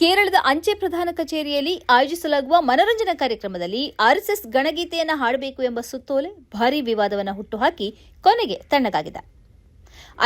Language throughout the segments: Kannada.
ಕೇರಳದ ಅಂಚೆ ಪ್ರಧಾನ ಕಚೇರಿಯಲ್ಲಿ ಆಯೋಜಿಸಲಾಗುವ ಮನರಂಜನಾ ಕಾರ್ಯಕ್ರಮದಲ್ಲಿ ಆರ್ಎಸ್ಎಸ್ ಗಣಗೀತೆಯನ್ನು ಹಾಡಬೇಕು ಎಂಬ ಸುತ್ತೋಲೆ ಭಾರೀ ವಿವಾದವನ್ನು ಹುಟ್ಟುಹಾಕಿ ಕೊನೆಗೆ ತಣ್ಣಗಾಗಿದೆ.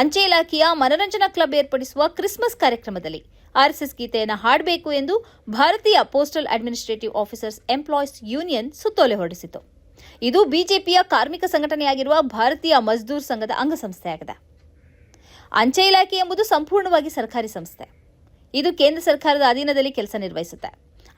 ಅಂಚೆ ಇಲಾಖೆಯ ಮನರಂಜನಾ ಕ್ಲಬ್ ಏರ್ಪಡಿಸುವ ಕ್ರಿಸ್ಮಸ್ ಕಾರ್ಯಕ್ರಮದಲ್ಲಿ ಆರ್ಎಸ್ಎಸ್ ಗೀತೆಯನ್ನು ಹಾಡಬೇಕು ಎಂದು ಭಾರತೀಯ postal administrative officers employees union ಸುತ್ತೋಲೆ ಹೊರಡಿಸಿತು ಇದು ಬಿಜೆಪಿಯ ಕಾರ್ಮಿಕ ಸಂಘಟನೆಯಾಗಿರುವ ಭಾರತೀಯ ಮಜ್ದೂರ್ ಸಂಘದ ಅಂಗಸಂಸ್ಥೆಯಾಗಿದೆ. ಅಂಚೆ ಇಲಾಖೆ ಎಂಬುದು ಸಂಪೂರ್ಣವಾಗಿ ಸರ್ಕಾರಿ ಸಂಸ್ಥೆ. ಇದು ಕೇಂದ್ರ ಸರ್ಕಾರದ ಅಧೀನದಲ್ಲಿ ಕೆಲಸ ನಿರ್ವಹಿಸುತ್ತೆ.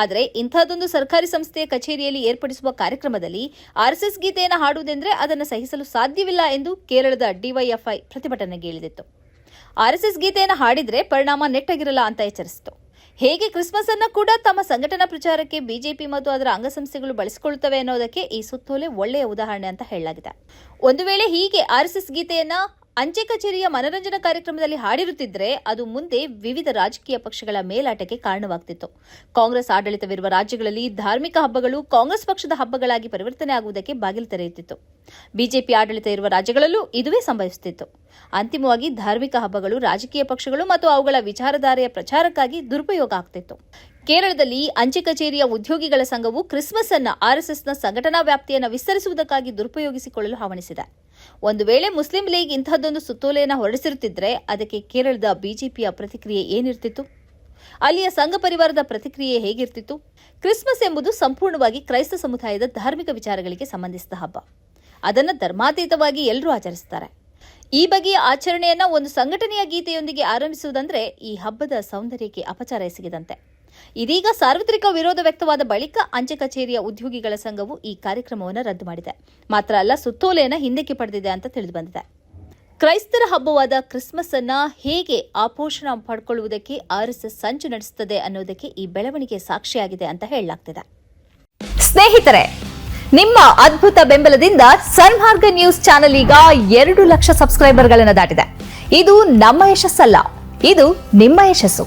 ಆದರೆ ಇಂಥದ್ದೊಂದು ಸರ್ಕಾರಿ ಸಂಸ್ಥೆಯ ಕಚೇರಿಯಲ್ಲಿ ಏರ್ಪಡಿಸುವ ಕಾರ್ಯಕ್ರಮದಲ್ಲಿ ಆರ್ಎಸ್ಎಸ್ ಗೀತೆಯನ್ನು ಹಾಡುವುದೆಂದರೆ ಅದನ್ನು ಸಹಿಸಲು ಸಾಧ್ಯವಿಲ್ಲ ಎಂದು ಕೇರಳದ ಡಿವೈಎಫ್ಐ ಪ್ರತಿಭಟನೆಗೆ ಇಳಿದಿತ್ತು. ಆರ್ಎಸ್ಎಸ್ ಗೀತೆಯನ್ನು ಹಾಡಿದರೆ ಪರಿಣಾಮ ನೆಟ್ಟಗಿರಲ್ಲ ಅಂತ ಎಚ್ಚರಿಸಿತು ಹೇಗೆ ಕ್ರಿಸ್ಮಸ್ ಅನ್ನು ಕೂಡ ತಮ್ಮ ಸಂಘಟನಾ ಪ್ರಚಾರಕ್ಕೆ ಬಿಜೆಪಿ ಮತ್ತು ಅದರ ಅಂಗಸಂಸ್ಥೆಗಳು ಬಳಸಿಕೊಳ್ಳುತ್ತವೆ ಅನ್ನೋದಕ್ಕೆ ಈ ಸುತ್ತೋಲೆ ಒಳ್ಳೆಯ ಉದಾಹರಣೆ ಅಂತ ಹೇಳಲಾಗಿದೆ. ಒಂದು ವೇಳೆ ಹೀಗೆ ಆರ್ಎಸ್ಎಸ್ ಗೀತೆಯನ್ನ ಅಂಚೆ ಕಚೇರಿಯ ಮನರಂಜನಾ ಕಾರ್ಯಕ್ರಮದಲ್ಲಿ ಹಾಡಿರುತ್ತಿದ್ದರೆ ಅದು ಮುಂದೆ ವಿವಿಧ ರಾಜಕೀಯ ಪಕ್ಷಗಳ ಮೇಲಾಟಕ್ಕೆ ಕಾರಣವಾಗ್ತಿತ್ತು. ಕಾಂಗ್ರೆಸ್ ಆಡಳಿತವಿರುವ ರಾಜ್ಯಗಳಲ್ಲಿ ಧಾರ್ಮಿಕ ಹಬ್ಬಗಳು ಕಾಂಗ್ರೆಸ್ ಪಕ್ಷದ ಹಬ್ಬಗಳಾಗಿ ಪರಿವರ್ತನೆ ಆಗುವುದಕ್ಕೆ ಬಾಗಿಲು ತೆರೆಯುತ್ತಿತ್ತು. ಬಿಜೆಪಿ ಆಡಳಿತ ಇರುವ ರಾಜ್ಯಗಳಲ್ಲೂ ಇದುವೇ ಸಂಭವಿಸುತ್ತಿತ್ತು. ಅಂತಿಮವಾಗಿ ಧಾರ್ಮಿಕ ಹಬ್ಬಗಳು ರಾಜಕೀಯ ಪಕ್ಷಗಳು ಮತ್ತು ಅವುಗಳ ವಿಚಾರಧಾರೆಯ ಪ್ರಚಾರಕ್ಕಾಗಿ ದುರುಪಯೋಗ ಆಗ್ತಿತ್ತು. ಕೇರಳದಲ್ಲಿ ಅಂಚೆ ಕಚೇರಿಯ ಉದ್ಯೋಗಿಗಳ ಸಂಘವು ಕ್ರಿಸ್ಮಸ್ ಅನ್ನು ಆರ್ಎಸ್ಎಸ್ನ ಸಂಘಟನಾ ವ್ಯಾಪ್ತಿಯನ್ನು ವಿಸ್ತರಿಸುವುದಕ್ಕಾಗಿ ದುರುಪಯೋಗಿಸಿಕೊಳ್ಳಲು ಹವಣಿಸಿದೆ ಒಂದು ವೇಳೆ ಮುಸ್ಲಿಂ ಲೀಗ್ ಇಂತಹದ್ದೊಂದು ಸುತ್ತೋಲೆಯನ್ನು ಹೊರಡಿಸಿರುತ್ತಿದ್ರೆ ಅದಕ್ಕೆ ಕೇರಳದ ಬಿಜೆಪಿಯ ಪ್ರತಿಕ್ರಿಯೆ ಏನಿರ್ತಿತ್ತು? ಅಲ್ಲಿಯ ಸಂಘ ಪರಿವಾರದ ಪ್ರತಿಕ್ರಿಯೆ ಹೇಗಿರ್ತಿತ್ತು? ಕ್ರಿಸ್ಮಸ್ ಎಂಬುದು ಸಂಪೂರ್ಣವಾಗಿ ಕ್ರೈಸ್ತ ಸಮುದಾಯದ ಧಾರ್ಮಿಕ ವಿಚಾರಗಳಿಗೆ ಸಂಬಂಧಿಸಿದ ಹಬ್ಬ. ಅದನ್ನು ಧರ್ಮಾತೀತವಾಗಿ ಎಲ್ಲರೂ ಆಚರಿಸುತ್ತಾರೆ ಈ ಬಗೆಯ ಆಚರಣೆಯನ್ನ ಒಂದು ಸಂಘಟನೆಯ ಗೀತೆಯೊಂದಿಗೆ ಆರಂಭಿಸುವುದಂದ್ರೆ ಈ ಹಬ್ಬದ ಸೌಂದರ್ಯಕ್ಕೆ ಅಪಚಾರ ಎಸಗಿದಂತೆ. ಇದೀಗ ಸಾರ್ವತ್ರಿಕ ವಿರೋಧ ವ್ಯಕ್ತವಾದ ಬಳಿಕ ಅಂಚೆ ಕಚೇರಿಯ ಉದ್ಯೋಗಿಗಳ ಸಂಘವು ಈ ಕಾರ್ಯಕ್ರಮವನ್ನು ರದ್ದು ಮಾಡಿದೆ. ಮಾತ್ರ ಅಲ್ಲ, ಸುತ್ತೋಲೆಯನ್ನು ಹಿಂದಕ್ಕೆ ಪಡೆದಿದೆ ಅಂತ ತಿಳಿದುಬಂದಿದೆ. ಕ್ರೈಸ್ತರ ಹಬ್ಬವಾದ ಕ್ರಿಸ್ಮಸ್ ಅನ್ನ ಹೇಗೆ ಆಪೋಷಣ ಪಡ್ಕೊಳ್ಳುವುದಕ್ಕೆ ಆರ್ಎಸ್ಎಸ್ ಸಂಚು ನಡೆಸುತ್ತದೆ ಅನ್ನೋದಕ್ಕೆ ಈ ಬೆಳವಣಿಗೆ ಸಾಕ್ಷಿಯಾಗಿದೆ ಅಂತ ಹೇಳಲಾಗ್ತಿದೆ. ಸ್ನೇಹಿತರೆ, ನಿಮ್ಮ ಅದ್ಭುತ ಬೆಂಬಲದಿಂದ ಸನ್ಮಾರ್ಗ ನ್ಯೂಸ್ ಚಾನೆಲ್ ಈಗ ಎರಡು ಲಕ್ಷ ಸಬ್ಸ್ಕ್ರೈಬರ್ಗಳನ್ನು ದಾಟಿದೆ. ಇದು ನಮ್ಮ ಯಶಸ್ಸಲ್ಲ, ಇದು ನಿಮ್ಮ ಯಶಸ್ಸು.